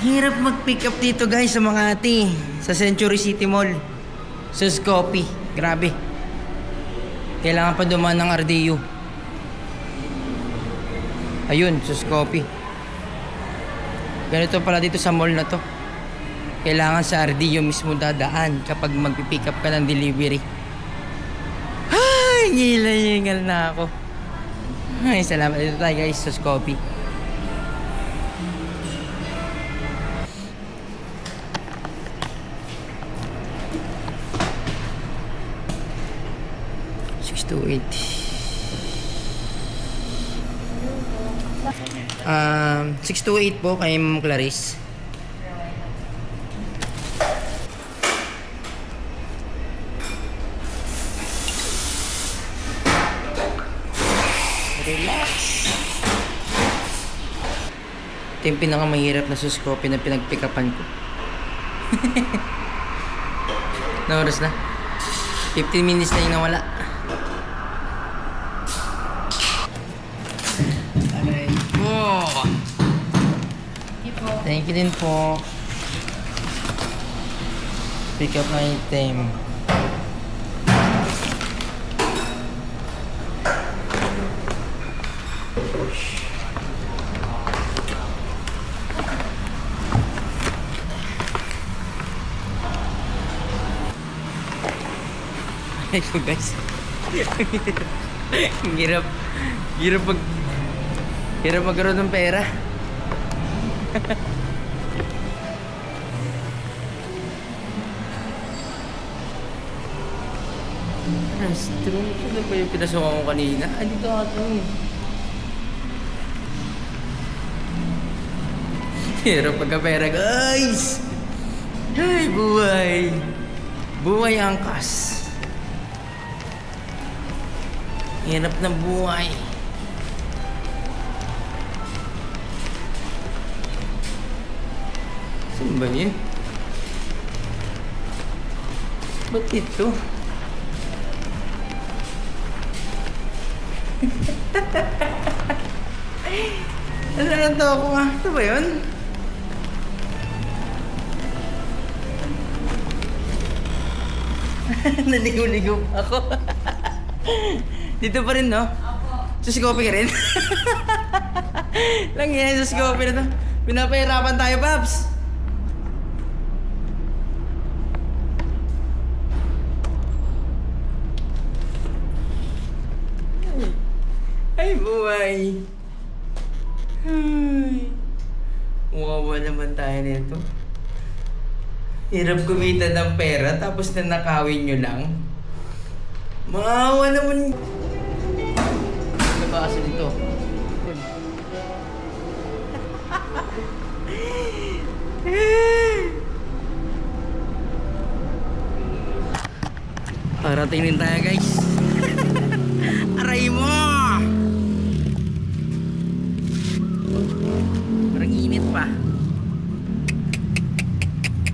Hirap mag-pick up dito guys sa mga ate. Sa Century City Mall. Sa Scopi. Grabe. Kailangan pa dumaan ng RDU. Ayun, sa Scopi. Ganito pala dito sa mall na to. Kailangan sa RDU mismo dadaan kapag mag-pick up ka ng delivery. Ay, ngila-ngingal na ako. Ay, salamat. Dito tayo guys sa Scopi. 280. Um, 628 po kay Ma'am Clarice. Relax. Ito yung pinakamahirap na suskopi na pinagpikapan ko. na oras na? 15 minutes na yung nawala. Thank you din po. Pick up item. Ito guys. Ang hirap. Hirap mag... Hirap magkaroon ng pera. Restroom? Saan ba yung pinasukan ko kanina? Ah, dito ata eh. Hirap pagkapera guys! Ay, buhay! Buhay angkas! Hirap ng buhay! Saan ba yun? Ba't ito? Ano na to ako nga? Ito ba yun? Naligaw-ligaw pa ako. Dito pa rin, no? Opo. Susikopi ka rin? Lang yan, susikopi na to. Pinapahirapan tayo, Paps. Ay, buhay. Ay. Wawa naman tayo nito. Hirap kumita ng pera tapos nanakawin nyo lang. Maawa naman. Ano ba kasi dito? Parating din tayo guys. Aray mo!